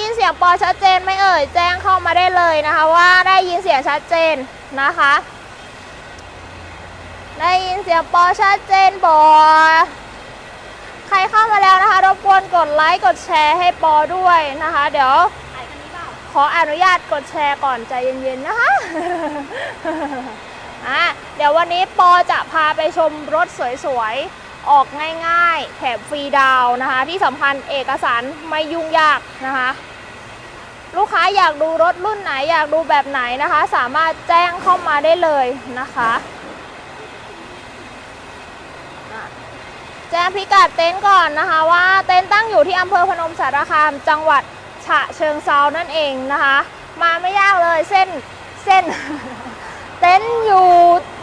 ยินเสียงปอชัดเจนไหมเอ่ย แจ้งเข้ามาได้เลยนะคะว่าได้ยินเสียงชัดเจนนะคะ ได้ยินเสียงปอชัดเจนบอใครเข้ามาแล้วนะคะรบกวนกดไลค์กดแชร์ให้ปอด้วยนะคะ เดี๋ยวขายคันนี้เปล่าขออนุญาตกดแชร์ก่อนใจเย็นๆนะคะอะเดี๋ยววันนี้ปอจะพาไปชมรถสวยๆ ออกง่ายๆ แถมฟรีดาวนะคะ ที่สำคัญเอกสารไม่ยุ่งยากนะคะ ลูกค้าอยากดูรถรุ่นไหนอยากดูแบบไหนนะคะ สามารถแจ้งเข้ามาได้เลยนะคะแจ้งพิกัดเต็นท์ก่อนนะคะว่าเต็นท์ตั้งอยู่ที่อำเภอพนมสารคามจังหวัดฉะเชิงเซานั่นเองนะคะ มาไม่ยากเลยเส้นเส้น เต็นท์อยู่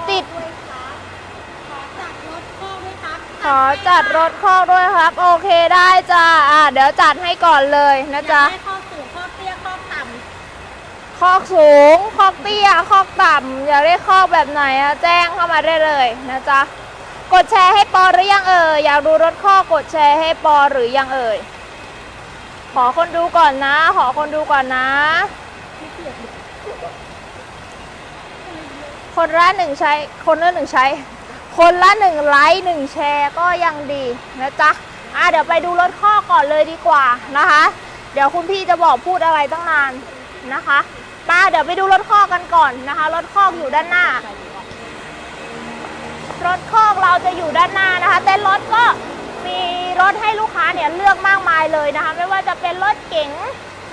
ครับขอจัดรถข้อด้วยครับ ขอจัดรถคอกด้วยครับ โอเคได้จ้าอะเดี๋ยวจัดให้ก่อนเลยนะอยาจ๊ะกได้ข้อสูงข้อเตี้ยข้อต่คอกสูงคอกเตี้ยคอกต่ำอยากได้คอกแบบไหนอะแจ้งเข้ามาได้เลยนะจ๊ะกดแชร์ให้ปอหรือยังเอ่ยอยากดูรถคอกกดแชร์ให้ปอหรือยังเอ่ยขอคนดูก่อนนะ ขอคนดูก่อนนะ คนละหนึ่งใช้ คนละหนึ่งใช้ คนละหนึ่งไลค์หนึ่งแชร์ก็ยังดีนะจ๊ะอะเดี๋ยวไปดูรถข้อก่อนเลยดีกว่านะคะ เดี๋ยวคุณพี่จะบอกพูดอะไรตั้งนานนะคะมาเดี๋ยวไปดูรถข้อกันก่อนนะคะ รถข้อกอยู่ด้านหน้า รถคอกเราจะอยู่ด้านหน้านะคะ เต้นรถก็มีรถให้ลูกค้าเนี่ยเลือกมากมายเลยนะคะ ไม่ว่าจะเป็นรถเก๋ง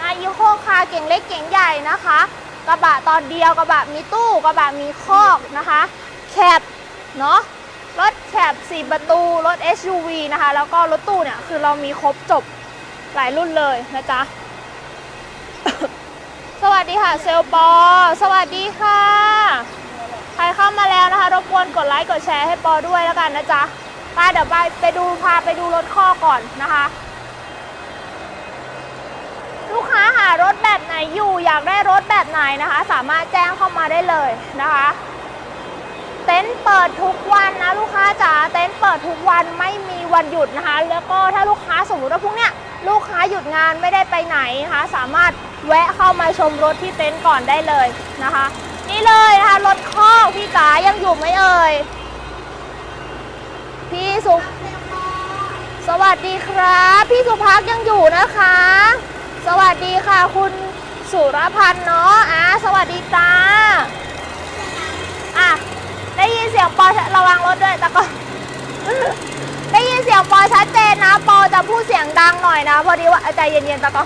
นะยูโคคาเก๋งเล็กเก๋งใหญ่นะคะ กระบะตอนเดียวกระบะมีตู้กระบะมีคอกนะคะ แคบ เนาะรถแคบ4 ประตู รถ SUV นะคะ แล้วก็รถตู้เนี่ย คือเรามีครบจบหลายรุ่นเลยนะจ๊ะ สวัสดีค่ะเซลปอ สวัสดีค่ะ ใครเข้ามาแล้วนะคะ รบกวนกดไลค์ กดแชร์ให้ปอด้วยแล้วกันนะจ๊ะไปเดี๋ยวไปไปดูพาไปดูรถข้อก่อนนะคะ ลูกค้าหารถแบบไหนอยู่ อยากได้รถแบบไหนนะคะ สามารถแจ้งเข้ามาได้เลยนะคะ เต็นท์เปิดทุกวันนะลูกค้าจ๋าเต็นท์เปิดทุกวันไม่มีวันหยุดนะคะ แล้วก็ถ้าลูกค้าสมมติว่าพรุ่งเนี้ยลูกค้าหยุดงานไม่ได้ไปไหนนะคะ สามารถแวะเข้ามาชมรถที่เต็นท์ก่อนได้เลยนะคะ นี่เลยนะคะรถข้อกพี่จ๋ายังอยู่ไหมเอ่ยพี่สุสวัสดีครับ พี่สุภักยังอยู่นะคะ สวัสดีค่ะคุณสุรพันธ์เนาะอะสวัสดีจ้าอะ ได้ยินเสียงปอระวังรถด้วยแต่ก็ได้ยินเสียงปอชัดเจนนะ ปอจะพูดเสียงดังหน่อยนะ พอดีว่าใจเย็นๆตะก็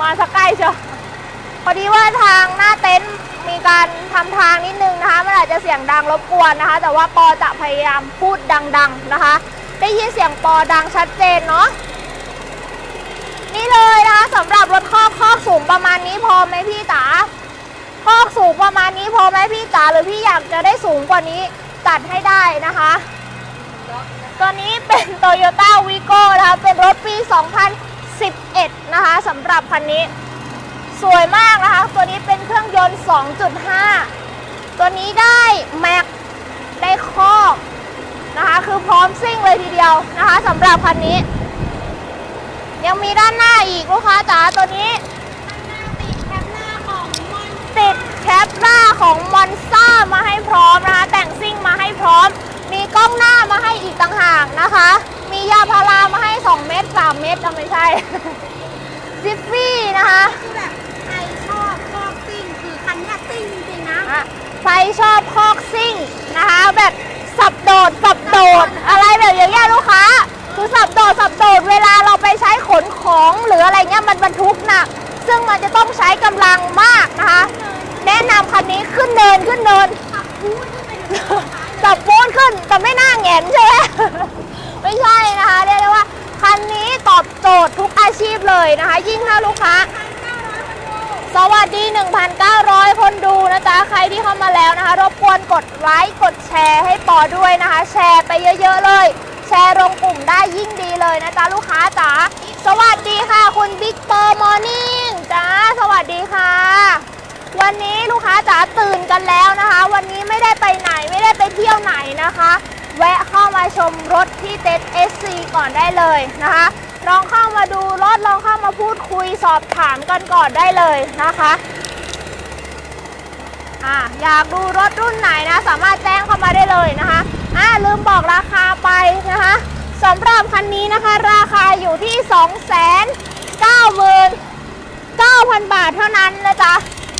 มาสักใกล้เชียวพอดีว่าทางหน้าเต็นท์มีการทำทางนิดนึงนะคะมันอาจจะเสียงดังรบกวนนะคะ แต่ว่าปอจะพยายามพูดดัง ๆนะคะ ได้ยินเสียงปอดังชัดเจนเนาะนี่เลยนะคะสำหรับรถคอกคอกสูงประมาณนี้พอไหมพี่จ๋า สูงประมาณนี้พอไหมพี่จ๋าหรือพี่อยากจะได้สูงกว่านี้จัดให้ได้นะคะตัวนี้เป็น Toyota Vigo นะคะ เป็นรถปี 2011 นะคะสำหรับคันนี้ สวยมากนะคะ ตัวนี้เป็นเครื่องยนต์ 2.5 ตัวนี้ได้แม็กได้คอกนะคะ คือพร้อมซิ่งเลยทีเดียวนะคะสำหรับคันนี้ ยังมีด้านหน้าอีกลูกค้าจ๋าตัวนี้ำติด แคปหน้าของมอนติดแคปหน้าของมอนซ่ามาให้พร้อมนะคะ แต่งซิ่งมาให้พร้อม มีกล้องหน้ามาให้อีกต่างหากนะคะ มียาพารามาให้ 2 เม็ด3เม็ดก็ไม่ใช่จิฟฟี่นะคะคือแบบใครชอบชอบซิ่งคือคันเนี้ยซิ่งจริงๆนะอะใครชอบคอกซิ่งนะคะ แบบสับโดดสับโดดอะไรแบบอย่างเงี้ยลูกค้า คือสับโดดสับโดดเวลาเราไปใช้ขนของหรืออะไรเงี้ยมันบรรทุกหนัก ซึ่งมันจะต้องใช้กำลังมากนะคะ แนะนำคันนี้ขึ้นเนินขึ้นเนินขับพูดขึ้นไปถึงต้นไม้เลยจับโป้นขึ้นแต่ไม่น่าแหงนใช่ไหมไม่ใช่นะคะเรียกได้ว่าคันนี้ตอบโจทย์ทุกอาชีพเลยนะคะ ยิ่งถ้าลูกค้าสวัสดี 1,900 คนดูนะจ๊ะ ใครที่เข้ามาแล้วนะคะ รบกวนกดไลค์ กดแชร์ให้ปอด้วยนะคะ แชร์ไปเยอะๆเลย แชร์ลงกลุ่มได้ยิ่งดีเลยนะจ๊ะ ลูกค้าจ๋า สวัสดีค่ะ คุณบิ๊กเปอร์มอร์นิ่งจ้า สวัสดีค่ะ วันนี้ลูกค้าจ๋าตื่นกันแล้วนะคะ วันนี้ไม่ได้ไปไหนไม่ได้ไปเที่ยวไหนนะคะ แวะเข้ามาชมรถที่เต็นท์ SC ก่อนได้เลยนะคะ ลองเข้ามาดูรถลองเข้ามาพูดคุยสอบถามกันก่อนได้เลยนะคะอะอยากดูรถรุ่นไหนนะสามารถแจ้งเข้ามาได้เลยนะคะอะลืมบอกราคาไปนะคะสำหรับคันนี้นะคะ ราคาอยู่ที่ 2 9 9 0 0บาทเท่านั้นนะจ๊ะ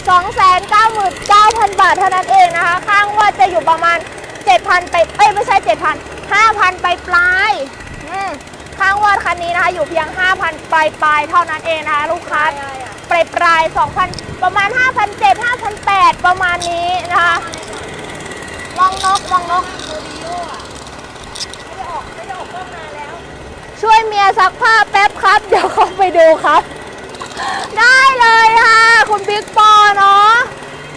299,000 บาทเท่านั้นเองนะคะ ข้างว่าจะอยู่ประมาณ 7,000 ไป เอ้ย ไม่ใช่ 7,000 5,000 ไปปลายข้างวดคันนี้นะคะ อยู่เพียง 5,000 ปลายปลายเท่านั้นเองนะคะ ลูกค้าปลายปลาย2,000 ประมาณ 5,700 5,800 ประมาณนี้นะคะมองนกมองนกช่วยเมียซักผ้าแป๊บครับ เดี๋ยวเข้าไปดูครับ ได้เลยค่ะ คุณบิ๊กปอเนาะ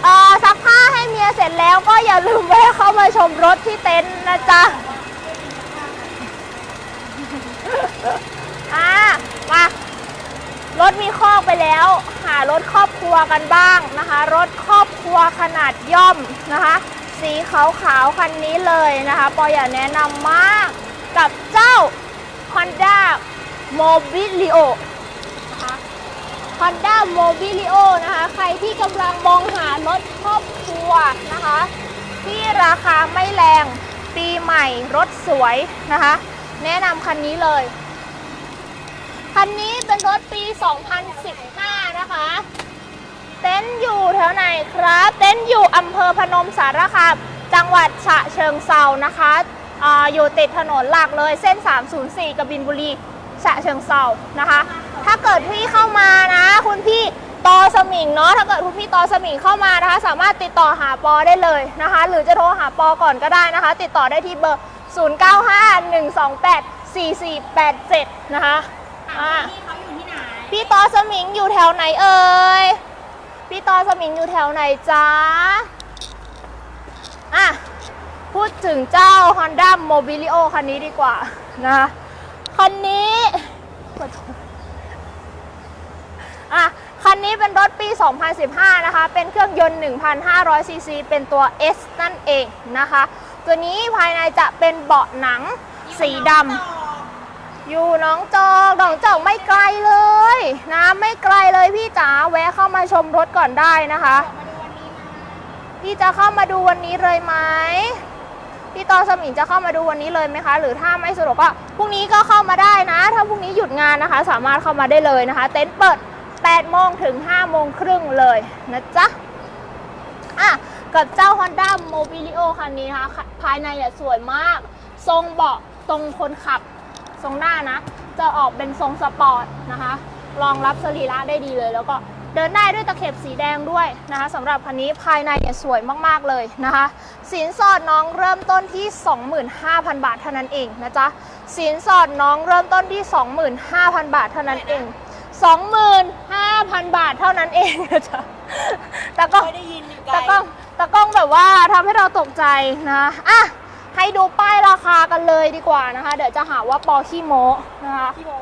เออซักผ้าให้เมียเสร็จแล้วก็อย่าลืมแวะเข้ามาชมรถที่เต็นท์นะจ๊ะอ่ามารถมีคอกไปแล้ว หารถครอบครัวกันบ้างนะคะ รถครอบครัวขนาดย่อมนะคะ สีขาวๆคันนี้เลยนะคะ ปออยากแนะนำมากกับเจ้า Honda Mobilio Honda Mobilio นะคะ ใครที่กำลังมองหารถครอบครัวนะคะ ที่ราคาไม่แรงปีใหม่รถสวยนะคะ แนะนำคันนี้เลย คันนี้เป็นรถปี 2015 นะคะ เต็นท์อยู่แถวไหนครับ เต็นท์อยู่อำเภอพนมสารคามจังหวัดฉะเชิงเซานะคะออยู่ติดถนนหลักเลยเส้น 304กบินบุรี ฉะเชิงเซานะคะ ถ้าเกิดพี่เข้ามานะ คุณพี่ตอสมิงเนาะถ้าเกิดคุณพี่ตอสมิงเข้ามานะคะ สามารถติดต่อหาปอได้เลยนะคะ หรือจะโทรหาปอก่อนก็ได้นะคะ ติดต่อได้ที่เบอร์ 0951284487 นะคะอ่าพี่เขาอยู่ที่ไหนพี่ตอสมิงอยู่แถวไหนเอ่ยพี่ตอสมิงอยู่แถวไหนจ๊ะอะพูดถึงเจ้า Honda Mobilio คันนี้ดีกว่านะคะ คันนี้อะคันนี้เป็นรถปี 2015 นะคะ เป็นเครื่องยนต์ 1,500ซีซี เป็นตัว S นั่นเองนะคะ ตัวนี้ภายในจะเป็นเบาะหนังสีดำ อยู่น้องจอกหนองจอกไม่ไกลเลยนะ ไม่ไกลเลยพี่จ๋า แวะเข้ามาชมรถก่อนได้นะคะ พี่จะเข้ามาดูวันนี้เลยไหม พี่ตอสมิงจะเข้ามาดูวันนี้เลยไหมคะ หรือถ้าไม่สะดวกก็พรุ่งนี้ก็เข้ามาได้นะ ถ้าพรุ่งนี้หยุดงานนะคะ สามารถเข้ามาได้เลยนะคะ เต็นท์เปิด8โมงถึง5โมงครึ่งเลยนะจ๊ะอะกับเจ้า Honda Mobilio คันนี้นะคะ ภายในเนี่ยสวยมาก ทรงเบาะตรงคนขับ ทรงหน้านะ จะออกเป็นทรงสปอร์ตนะคะ รองรับสรีระได้ดีเลยแล้วก็ เดินได้ด้วยตะเข็บสีแดงด้วยนะคะสำหรับคันนี้ภายในเนี่ยสวยมากๆเลยนะคะ สินสอดน้องเริ่มต้นที่ 25,000 บาทเท่านั้นเองนะจ๊ะสินสอดน้องเริ่มต้นที่ 25,000 บาทเท่านั้นเอง 25,000 บาทเท่านั้นเองนะจ๊ะแต่ก็ไม่ได้ยินอยู่ไกลตากล้องตากล้องแบบว่าทำให้เราตกใจนะอะให้ดูป้ายราคากันเลยดีกว่านะคะ เดี๋ยวจะหาว่าปอขี้โมนะคะ พี่โม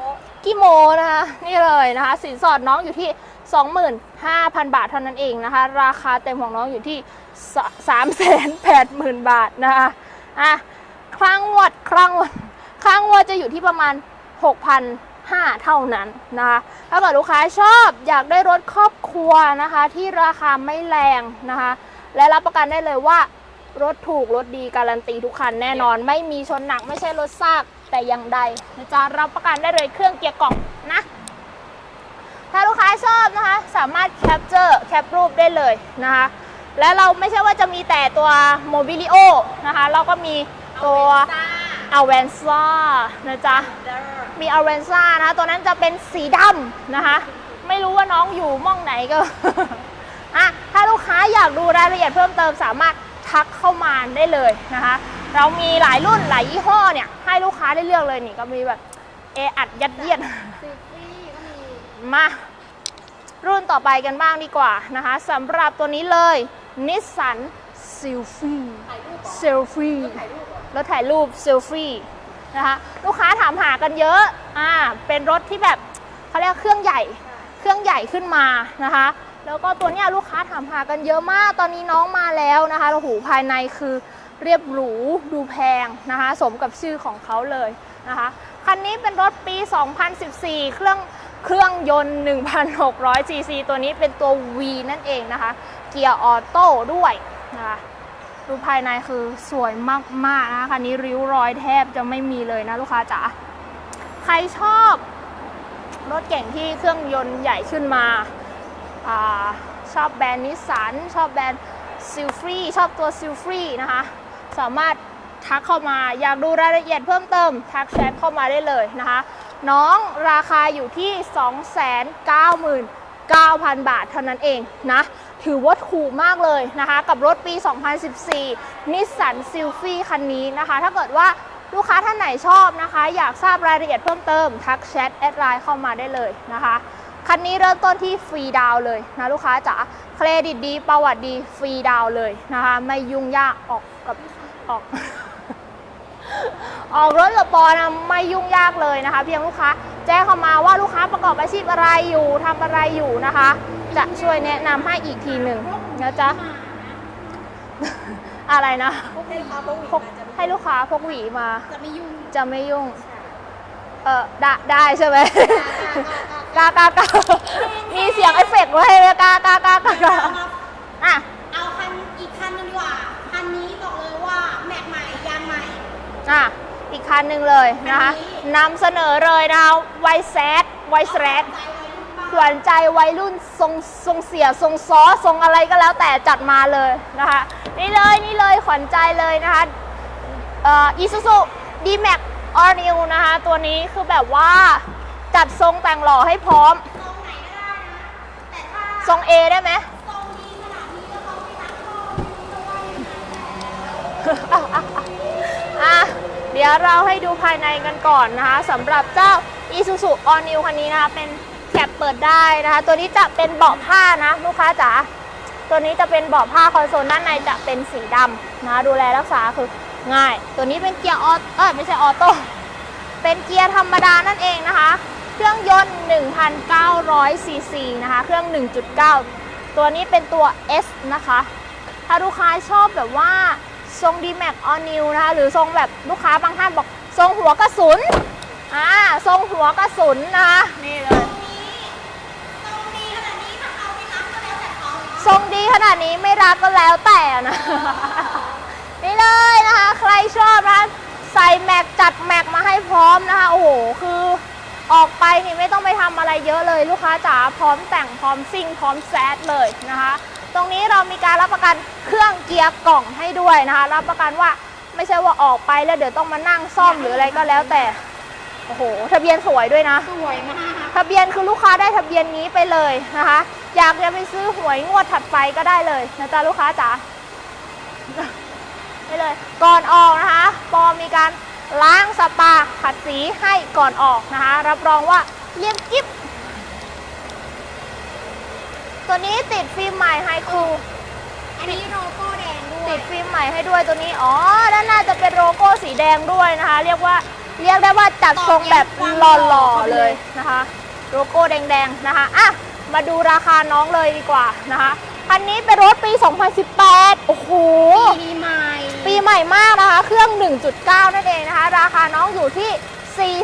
ขี้โมนะคะ นี่เลยนะคะ สินสอดน้องอยู่ที่ 25,000 บาทเท่านั้นเองนะคะ ราคาเต็มของน้องอยู่ที่ 380,000 บาทนะคะอะครั้งงวดครั้งงวดครั้งงวดจะอยู่ที่ประมาณ 6,500 เท่านั้นนะคะถ้าเกิดลูกค้าชอบอยากได้รถครอบครัวนะคะ ที่ราคาไม่แรงนะคะ และรับประกันได้เลยว่ารถถูกรถดีการันตีทุกคันแน่นอน ไม่มีชนหนักไม่ใช่รถซากแต่อย่างใดนะจ๊ะรับประกันได้เลยเครื่องเกียร์กล่องนะ ถ้าลูกค้าชอบนะคะ สามารถแคปเจอร์แคปรูปได้เลยนะคะ และเราไม่ใช่ว่าจะมีแต่ตัว Mobilio นะคะ เราก็มีตัวซ่า a v a n z a นะจ๊ะเดอร์มี a v a n z a นะตัวนั้นจะเป็นสีดำนะคะ ไม่รู้ว่าน้องอยู่ม่องไหนก็อะถ้าลูกค้าอยากดูรายละเอียดเพิ่มเติมสามารถทักเข้ามาได้เลยนะคะ เรามีหลายรุ่นหลายยี่ห้อเนี่ย ให้ลูกค้าได้เลือกเลยนี่ก็มีแบบเออัดยัดเยียดซิฟี่ก็ มา รุ่นต่อไปกันบ้างดีกว่านะคะสำหรับตัวนี้เลยนิสสันเซลฟี่เหรอเซลฟี่ถ่ายรูปเหรอรถถ่ายรูปเซลฟี่นะคะลูกค้าถามหากันเยอะอ่าเป็นรถที่แบบเขาเรียกเครื่องใหญ่เครื่องใหญ่ขึ้นมานะคะ แล้วก็ตัวเนี้ยลูกค้าถามหากันเยอะมาก ตอนนี้น้องมาแล้วนะคะโอ้โหภายในคือเรียบหรูดูแพงนะคะ สมกับชื่อของเขาเลยนะคะ คันนี้เป็นรถปี 2014 เครื่อง เครื่องยนต์ 1,600 cc ตัวนี้เป็นตัว V นั่นเองนะคะ เกียร์ออโต้ด้วยนะคะดูภายในคือสวยมากๆนะคะคันนี้ริ้วรอยแทบจะไม่มีเลยนะลูกค้าจ๋าใครชอบรถเก่งที่เครื่องยนต์ใหญ่ขึ้นมาอาชอบแบรนด์นิสสันชอบแบรนด์ซิลฟรีชอบตัวซิลฟรีนะคะ สามารถทักเข้ามาอยากดูรายละเอียดเพิ่มเติม ทักแชทเข้ามาได้เลยนะคะ น้องราคาอยู่ที่ 299,000 บาทเท่านั้นเองนะ ถือว่าถูกมากเลยนะคะ กับรถปี 2014นิสสันซิลฟี่คันนี้นะคะ ถ้าเกิดว่าลูกค้าท่านไหนชอบนะคะ อยากทราบรายละเอียดเพิ่มเติม ทักแชทแอดไลน์เข้ามาได้เลยนะคะคันนี้เริ่มต้นที่ฟรีดาวเลยนะลูกค้าจ๋าเครดิตดีประวัติดีฟรีดาวเลยนะคะ ไม่ยุ่งยากออกกับออก ออกรถกับปอนะไม่ยุ่งยากเลยนะคะ เพียงลูกค้าแจ้งเข้ามาว่าลูกค้าประกอบอาชีพอะไรอยู่ทำอะไรอยู่นะคะ จะช่วยแนะนำให้อีกทีหนึ่งนะจ๊ะอะไรนะพวกลูกค้าพวกพกให้ลูกค้าพกหวีมา จะไม่ยุ่งจะไม่ยุ่งเออได้ได้ใช่ไหมกากากามีเสียงเอฟเฟกต์ไว้ให้เลยกากากากากาอะเอาคันอีกคันหนึงดีกว่าคันนี้บอกเลยว่าแม็กใหม่ยางใหม่อะ อีกคันหนึ่งเลยนะคะอันนี้นำเสนอเลยนะคะไวแซดไวแซดใจวัยรุ่นบ้างขวัญใจวัยรุ่นทรงทรงเสียทรงซ้อทรงอะไรก็แล้วแต่จัดมาเลยนะคะนี่เลยนี่เลยขวัญใจเลยนะคะเอ่อ Isuzu D-Max All New นะคะตัวนี้คือแบบว่าจัดทรงแต่งหล่อให้พร้อม ทรงไหนก็ได้นะแต่ถ้าทรง A ได้ไหมทรงดีขนาดนี้แล้วเขาไม่รักพ่อไม่รู้จะว่ายังไงอะ เดี๋ยวเราให้ดูภายในกันก่อนนะคะสำหรับเจ้า Isuzu All New คันนี้นะคะเป็นแคปเปิดได้นะคะ ตัวนี้จะเป็นเบาะผ้านะลูกค้าจ๋าตัวนี้จะเป็นเบาะผ้าคอนโซลด้านในจะเป็นสีดำนะคะดูแลรักษาคือง่าย ตัวนี้เป็นเกียร์ออโเออไม่ใช่ออโต้เป็นเกียร์ธรรมดานั่นเองนะคะ เครื่องยนต์ 1,900ซีซีนะคะ เครื่อง 1.9 ตัวนี้เป็นตัว S นะคะ ถ้าลูกค้าชอบแบบว่า ทรง d m a x All New นะคะหรือทรงแบบลูกค้าบางท่านบอก ทรงหัวกระสุนอ่าทรงหัวกระสุนนะคะนี่เลยทรงดีขนาดนี้ถ้าเขาไม่รักก็แล้วแต่ทรงดีขนาดนี้ไม่รักก็แล้วแต่นะนี่เลยนะคะ ใครชอบนะใส่แม็กจัดแม็กมาให้พร้อมนะคะ โอ้โหคือออกไปนี่ไม่ต้องไปทำอะไรเยอะเลย ลูกค้าจ๋าพร้อมแต่งพร้อมซิ่งพร้อมแซดเลยนะคะ ตรงนี้เรามีการรับประกันเครื่องเกียร์กล่องให้ด้วยนะคะ รับประกันว่าไม่ใช่ว่าออกไปแล้วเดี๋ยวต้องมานั่งซ่อมหรืออะไรก็แล้วแต่ โอ้โห ทะเบียนสวยด้วยนะ สวยมาก ทะเบียนคือลูกค้าได้ทะเบียนนี้ไปเลยนะคะ อยากจะไปซื้อหวยงวดถัดไปก็ได้เลยนะจ๊ะลูกค้าจ๋าได้เลย ก่อนออกนะคะ ปอมีการล้างสปาขัดสีให้ก่อนออกนะคะ รับรองว่าเรียบกิ๊บ ตัวนี้ติดฟิล์มใหม่ไฮคูอันนี้โลโก้แดงด้วติยดฟิล์มใหม่ให้ด้วยตัวนี้อ๋อด้านหน้าจะเป็นโลโก้สีแดงด้วยนะคะ เรียกว่าเรียกได้ว่าจัดทรงแบบหล่อๆเลยนะคะ โลโก้แดงๆนะคะอะมาดูราคาน้องเลยดีกว่านะคะคันนี้เป็นรถปี 2018 โอ้โห ปีนี้ใหม่ ปีใหม่มากนะคะ เครื่อง 1.9 นั่นเองนะคะ ราคาน้องอยู่ที่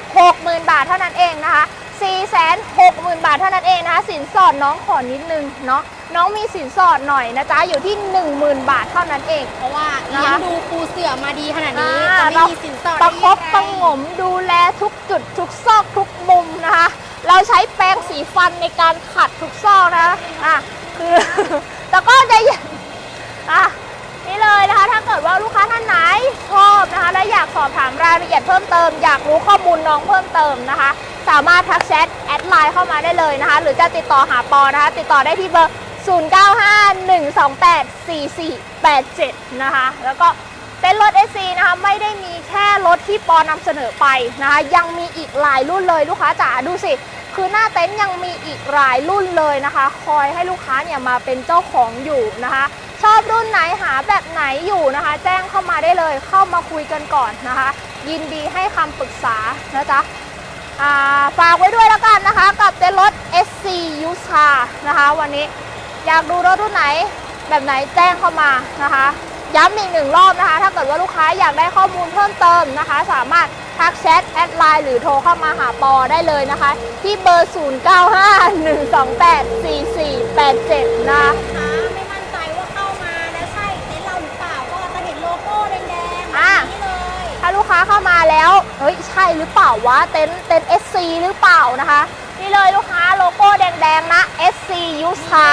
460,000 บาทเท่านั้นเองนะคะ 460,000 บาทเท่านั้นเองนะคะ สินสอดน้องขอนิดนึงเนาะน้องมีสินสอดหน่อยนะจ๊ะ อยู่ที่ 10,000 บาทเท่านั้นเอง เพราะว่านะคะเลี้ยงดูปูเสือมาดีขนาดนี้อ่าจะไม่มีสินสอดประคบได้ประยังหไงงมดูแลทุกจุดทุกซอกทุกมุมนะคะ เราใช้แปรงสีฟันในการขัดทุกซอกนะอะคือแต่ก็ใจะเย็นอะนี่เลยนะคะ ถ้าเกิดว่าลูกค้าท่านไหนชอบนะคะ และอยากสอบถามรายละเอียดเพิ่มเติม อยากรู้ข้อมูลน้องเพิ่มเติมนะคะ สามารถทักแชทแอดไลน์เข้ามาได้เลยนะคะ หรือจะติดต่อหาปอนะคะ ติดต่อได้ที่เบอร์ 0951284487 นะคะ แล้วก็เต็นรถ SC นะคะไม่ได้มีแค่รถที่ปอนำเสนอไปนะคะ ยังมีอีกหลายรุ่นเลยลูกค้าจ๋าดูสิ คือหน้าเต็นท์ยังมีอีกหลายรุ่นเลยนะคะ คอยให้ลูกค้าเนี่ยมาเป็นเจ้าของอยู่นะคะ ชอบรุ่นไหนหาแบบไหนอยู่นะคะ แจ้งเข้ามาได้เลยเข้ามาคุยกันก่อนนะคะ ยินดีให้คำปรึกษานะจ๊ะ ฝากไว้ด้วยแล้วกันนะคะ กับเต็นรถ SC u s a นะคะ วันนี้อยากดูรถรุ่นไหนแบบไหนแจ้งเข้ามานะคะ ย้ำอีกหนึ่งรอบนะคะ ถ้าเกิดว่าลูกค้าอยากได้ข้อมูลเพิ่มเติมนะคะ สามารถทักแชทแอดไลน์หรือโทรเข้ามาหาปอได้เลยนะคะ ที่เบอร์ 0951284487 นะค้า ค้าเข้ามาแล้วเฮ้ยใช่หรือเปล่าวะเต็นเต็นท์ SC หรือเปล่านะคะ นี่เลยลูกค้าโลโก้แดงๆนะ SC u s a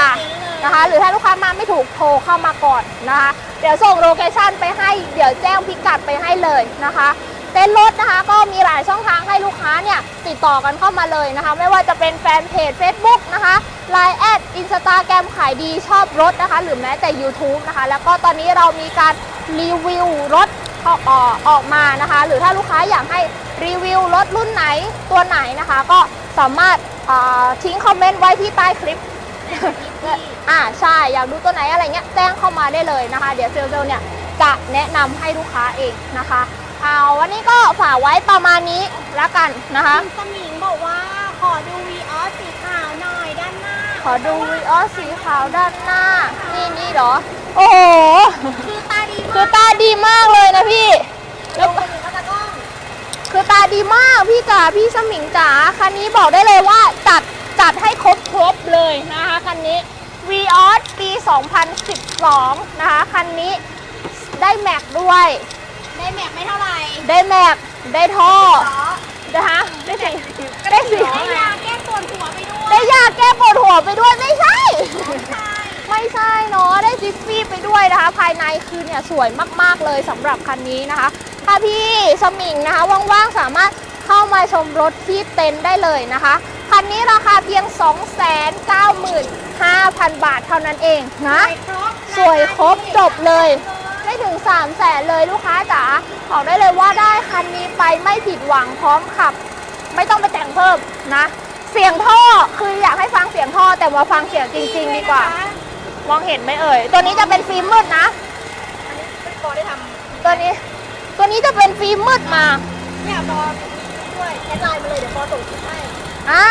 นะคะ หรือถ้าลูกค้ามาไม่ถูกโทรเข้ามาก่อนนะคะ เดี๋ยวส่งโลเคชั่นไปให้เดี๋ยวแจ้งพิกัดไปให้เลยนะคะเต้นรถนะคะก็มีหลายช่องทางให้ลูกค้าเนี่ยติดต่อกันเข้ามาเลยนะคะ ไม่ว่าจะเป็นแฟนเพจ Facebook นะคะ Line แอดอินสตาแกรมขายดีชอบรถนะคะ หรือแม้แต่ YouTube นะคะ แล้วก็ตอนนี้เรามีการรีวิวรถ ออกออกมานะคะ หรือถ้าลูกค้าอยากให้รีวิวรถรุ่นไหนตัวไหนนะคะ ก็สามารถอ่าทิ้งคอมเมนต์ไว้ที่ใต้คลิปอ่าใช่อยากดูตัวไหนอะไรเงี้ยแจ้งเข้ามาได้เลยนะคะ เดี๋ยวเซลล์เนี่ยจะแนะนำให้ลูกค้าเองนะคะเอาวันนี้ก็ฝากไว้ประมาณนี้แล้วกันนะคะคุณสมิงบอกว่าขอดูวีออสสีขาวหน่อยด้านหน้า ขอดูวีออสสีขาวด้านหน้า นี่นี่เหรอ โอ้โหคือตาดี คืมาอกตาดีมากเลยนะพี่แล้แล้ววคนอื่นก็จะกล้องคือตาดีมากพี่จ๋าพี่สมิงจ๋าคันนี้บอกได้เลยว่าจัดจัดให้ครบครบเลยนะคะคันนี้ v ีออสปี 2012 นะคะคันนี้ได้แม็กด้วย ได้แม็กไม่เท่าไหร่ ได้แม็กได้ท่อเหรอนะคะได้สีได้สีได้ยาแก้ปวดหัวไปด้วย ได้ยาแก้ปวดหัวไปด้วยไม่ใช่ใช่ ไม่ใช่เนาะได้จิฟฟี่ไปด้วยนะคะ ภายในคือเนี่ยสวยมากๆเลยสำหรับคันนี้นะคะ ถ้าพี่สมิงนะคะว่างๆสามารถเข้ามาชมรถที่เต็นท์ได้เลยนะคะ คันนี้ราคาเพียง 295,000 บาทเท่านั้นเองนะ สวยครบสวยครบจบเลยไม่ถึง3 0 0แสนเลยลูกค้าจ๋าบอกได้เลยว่าได้คันนี้ไปไม่ผิดหวังพร้อมขับ ไม่ต้องไปแต่งเพิ่มนะ เสียงท่อคืออยากให้ฟังเสียงท่อแต่มาฟังเสียงจริง ๆ ดีกว่า มองเห็นไหมเอ่ย ตัวนี้จะเป็นฟิล์มมืดนะ อันนี้เป็นโปรได้ทตัวนี้ ตัวนี้จะเป็นฟิล์มมืดมาำเนี่ยโปรด้วยแอดไลน์มาเลยเดี๋ยวโปรส่งคลิปให้อ่า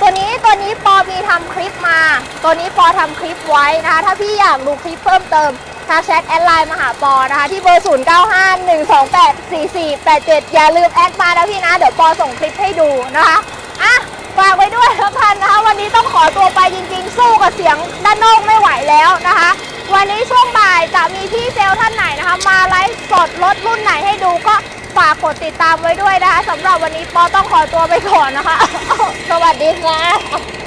ตัวนี้ตัวนี้ปอมีทำคลิปมา ตัวนี้ปอทำคลิปไว้นะคะ ถ้าพี่อยากดูคลิปเพิ่มเติมทักแชทแอดไลน์มาหาปอนะคะ ที่เบอร์ 0951284487 อย่าลืมแอดมานะพี่นะ เดี๋ยวปอส่งคลิปให้ดูนะคะอะ ฝากไว้ด้วยแล้วกันนะคะ วันนี้ต้องขอตัวไปจริงๆ สู้กับเสียงด้านนอกไม่ไหวแล้วนะคะ วันนี้ช่วงบ่ายจะมีพี่เซลท่านไหนนะคะ มาไลฟ์สดรถรุ่นไหนให้ดูก็ฝากกดติดตามไว้ด้วยนะคะสำหรับวันนี้ปอต้องขอตัวไปก่อนนะคะ สวัสดีค่ะ